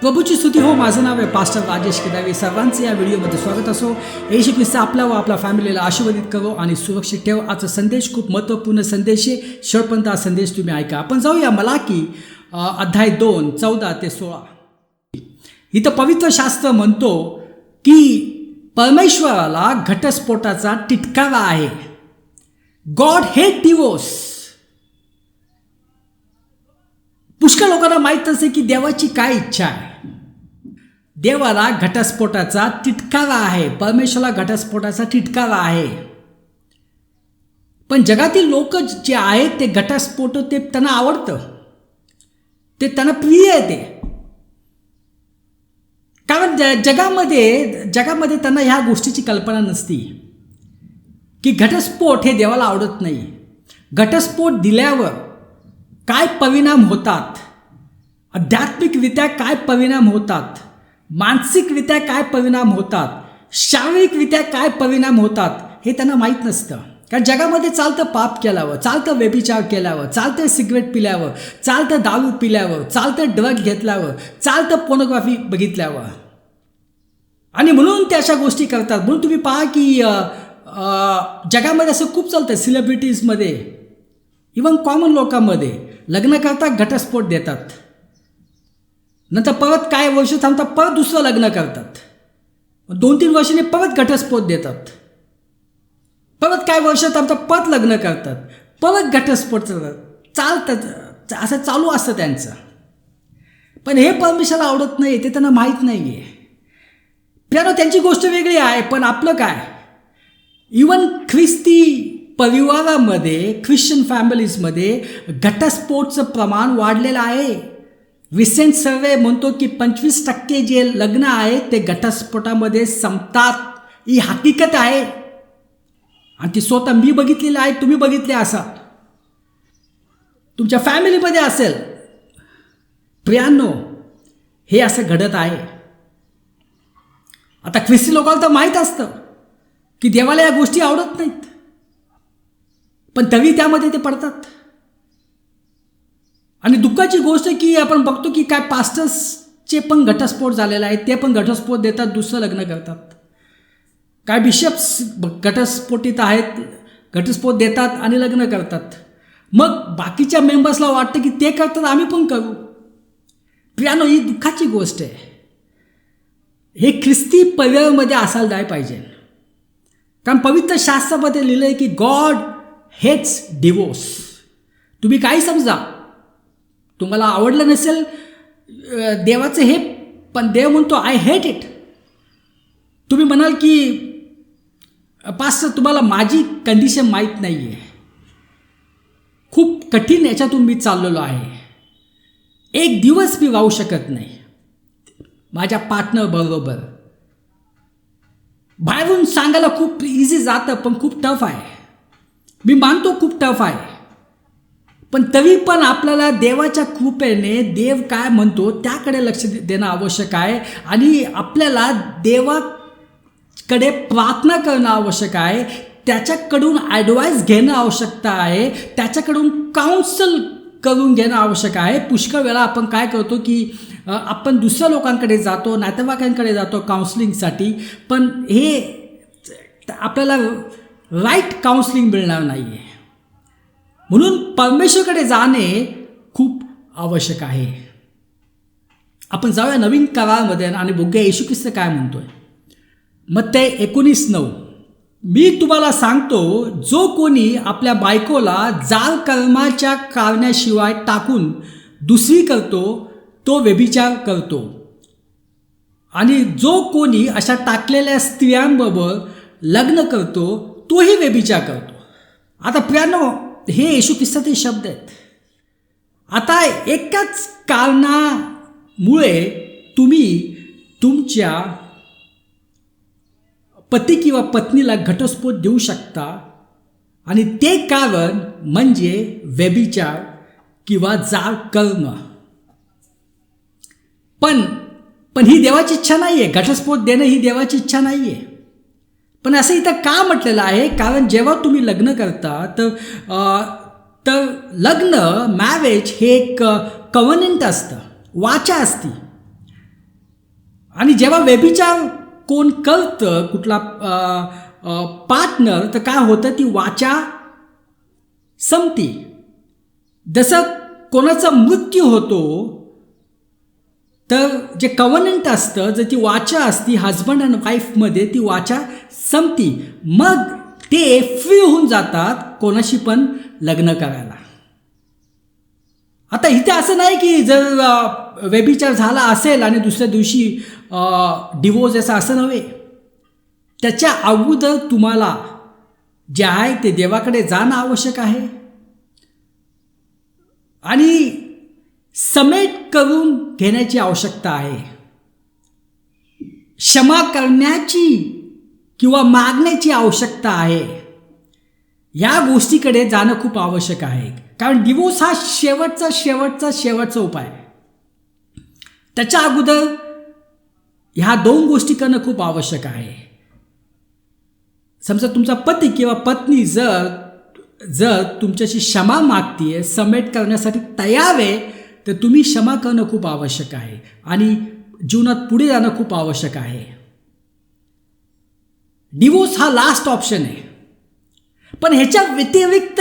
प्रभूची स्तुती हो. माझं नाव आहे पास्टर राजेश केदावे सर्वांचे या व्हिडिओमध्ये स्वागत असो. येशू ख्रिस्त आपल्या व आपल्या फॅमिलीला आशीर्वादित करो आणि सुरक्षित ठेव. आजचा संदेश खूप महत्त्वपूर्ण संदेश आहे. शेवटपर्यंत हा संदेश तुम्ही ऐका. आपण जाऊया मला की अध्याय दोन चौदा ते सोळा. इथं पवित्र शास्त्र म्हणतो की परमेश्वराला घटस्फोटाचा टिटकारा आहे. गॉड हे डिवोर्स. पुष्कळ लोकांना माहीत असे की देवाची काय इच्छा आहे. देवाला घटस्फोटाचा तिटकारा आहे. परमेश्वराला घटस्फोटाचा तिटकारा आहे. पण जगातील लोक जे आहेत ते घटस्फोट ते त्यांना आवडतं. ते त्यांना प्रिय आहे ते. कारण ज जगामध्ये जगामध्ये त्यांना ह्या गोष्टीची कल्पना नसती. की घटस्फोट हे देवाला आवडत नाही. घटस्फोट दिल्यावर काय परिणाम होतात? आध्यात्मिकरित्या काय परिणाम होतात? मानसिकरित्या काय परिणाम होतात? शारीरिकरित्या काय परिणाम होतात? हे त्यांना माहीत नसतं. कारण जगामध्ये चालतं पाप केल्यावर चालतं व्यभिचार केल्यावर चालतं सिगरेट पिल्यावर चालतं दारू पिल्यावर चालतं ड्रग घेतल्यावर चालतं पोनोग्राफी बघितल्यावर. आणि म्हणून त्या अशा गोष्टी करतात. म्हणून तुम्ही पहा की जगामध्ये असं खूप चालतं सेलिब्रिटीजमध्ये इवन कॉमन लोकांमध्ये. लग्न करता घटस्फोट देतात. नंतर परत काय वर्ष थांबतात परत दुसरं लग्न करतात. दोन तीन वर्षांनी परत घटस्फोट देतात. परत काय वर्ष थांबतात परत लग्न करतात. परत घटस्फोट करतात चालतं असं चालू असतं त्यांचं. पण हे परमेश्वरला आवडत नाही ते त्यांना माहीत नाही आहे त्यानं त्यांची गोष्ट वेगळी आहे पण आपलं काय? इवन ख्रिस्ती परिवारामध्ये ख्रिश्चन फॅमिलीजमध्ये घटस्फोटचं प्रमाण वाढलेलं आहे. विसेंट सर्वे म्हणतो की पंचवीस टक्के जे लग्न आहे ते घटस्फोटामध्ये संपतात. ही हकीकत आहे. आणि ती स्वतः मी बघितलेली आहे तुम्ही बघितले असाल. तुमच्या फॅमिलीमध्ये असेल. प्रियांनो हे असं घडत आहे. आता ख्रिस्ती लोकांना तर माहीत असतं की देवाला या गोष्टी आवडत नाहीत. पण तरी त्यामध्ये ते पडतात. आणि दुःखाची गोष्ट की आपण बघतो की काय पास्टर्सचे पण घटस्फोट झालेला आहे ते पण घटस्फोट देतात दुसरं लग्न करतात. काय बिशप्स घटस्फोटीत आहेत घटस्फोट देतात आणि लग्न करतात. मग बाकीच्या मेंबर्सला वाटतं की ते करतात आम्ही पण करू. प्रियानो ही दुःखाची गोष्ट आहे. हे ख्रिस्ती पर्यायमध्ये असायला जाय पाहिजे. कारण पवित्र शास्त्रामध्ये लिहिलं आहे की गॉड हेट्स डिवोर्स तुम्ही काही समजा तुम्हाला आवडलं नसेल देवाचं हे पण देव म्हणतो आय हेट इट तुम्ही म्हणाल की पास तुम्हाला माझी कंडिशन माहीत नाही आहे खूप कठीण याच्यातून मी चाललेलो आहे. एक दिवस मी राहू शकत नाही. माझ्या पार्टनर बरोबर. बाहेरून सांगायला खूप इझी जातं पण खूप टफ आहे. मी मानतो खूप टफ आहे. पण तरी पण आपल्याला देवाच्या कृपेने देव काय म्हणतो त्याकडे लक्ष देणं आवश्यक आहे. आणि आपल्याला देवाकडे प्रार्थना करणं आवश्यक आहे. त्याच्याकडून ॲडवाईस घेणं आवश्यकता आहे. त्याच्याकडून काउन्सल करून घेणं आवश्यक आहे. पुष्कळ वेळा आपण काय करतो की आपण दुसऱ्या लोकांकडे जातो नातेवाईकांकडे जातो काउन्सलिंगसाठी पण हे आपल्याला राईट काउन्सलिंग मिळणार नाही आहे म्हणून परमेश्वरकडे जाणे खूप आवश्यक आहे. आपण जाऊया नवीन करारामध्ये आणि बघूया येशू ख्रिस्त काय म्हणतोय. मग ते एकोणीस नऊ. मी तुम्हाला सांगतो जो कोणी आपल्या बायकोला जाल कर्माच्या कारण्याशिवाय टाकून दुसरी करतो तो व्यभिचार करतो. आणि जो कोणी अशा टाकलेल्या स्त्रियांबरोबर लग्न करतो तोही व्यभिचार करतो. आता प्रियानो हे येशू ख्रिस्ताचे शब्द आहेत. आता एकाच कारणामुळे तुम्ही तुमच्या पती किंवा पत्नीला घटस्फोट देऊ शकता आणि ते कारण म्हणजे व्यभिचार किंवा जाळ कर्म पण पण ही देवाची इच्छा नाही आहे घटस्फोट देणं ही देवाची इच्छा नाही आहे पण असं इथं का म्हटलेलं आहे? कारण जेव्हा तुम्ही लग्न करता तर तर लग्न मॅरेज हे एक कवनंट असतं वाचा असती. आणि जेव्हा व्यभिचार कोण करतं कुठला पार्टनर तर काय होतं? ती वाचा संपती. जसं कोणाचा मृत्यू होतो तर जे कव्हनंट असतं जर ती वाचा असती हजबंड अँड वाईफमध्ये ती वाचा संपती. मग ते फ्री होऊन जातात कोणाशी पण लग्न करायला. आता इथे असं नाही की जर व्यभिचार झाला असेल आणि दुसऱ्या दिवशी डिवोर्स याचा असं नव्हे. त्याच्या अगोदर तुम्हाला जे आहे ते देवाकडे जाणं आवश्यक आहे. आणि समेट करून घेण्याची आवश्यकता आहे. क्षमा करण्याची किंवा मागण्याची आवश्यकता आहे. या गोष्टीकडे जाणं खूप आवश्यक आहे. कारण डिवोर्स हा शेवटचा शेवटचा शेवटचा उपाय. आहे. त्याच्या अगोदर ह्या दोन गोष्टी करणं खूप आवश्यक आहे. समजा तुमचा पती किंवा पत्नी जर जर तुमच्याशी क्षमा मागतीये समेट करण्यासाठी तयार आहे तर तुम्ही क्षमा करणं खूप आवश्यक आहे आणि जीवनात पुढे जाणं खूप आवश्यक आहे. डिवोर्स हा लास्ट ऑप्शन आहे. पण ह्याच्या व्यतिरिक्त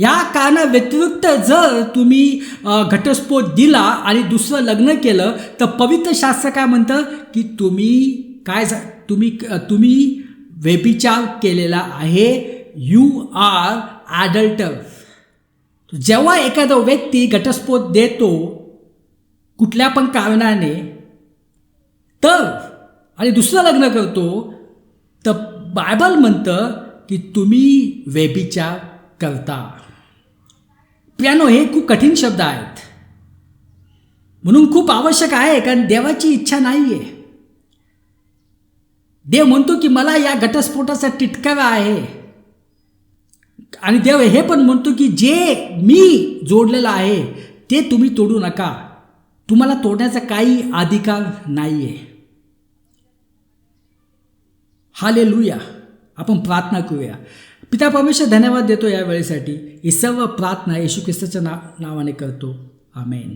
या कारणा व्यतिरिक्त जर तुम्ही घटस्फोट दिला आणि दुसरं लग्न केलं तर पवित्र शास्त्र काय म्हणतं? की तुम्ही काय झा- तुम्ही तुम्ही व्यभिचार केलेला आहे. यू आर ॲडल्टर जेव्हा एखादा व्यक्ती घटस्फोट देतो कुठल्या पण कारणाने तर आणि दुसरं लग्न करतो तर बायबल म्हणतं की तुम्ही व्यभिचार करता. प्यानो हे खूप कठीण शब्द आहेत. म्हणून खूप आवश्यक आहे कारण देवाची इच्छा नाही आहे देव म्हणतो की मला या घटस्फोटाचा तिटकारा आहे. आणि देव हे पण म्हणतो की जे मी जोडलेलं आहे ते तुम्ही तोडू नका. तुम्हाला तोडण्याचा काही अधिकार नाही आहे हाले लुया आपण प्रार्थना करूया. पिता परमेश्वर धन्यवाद देतो या वेळेसाठी. ही सर्व प्रार्थना येशू ख्रिस्ताच्या ना नावाने करतो. आमेन.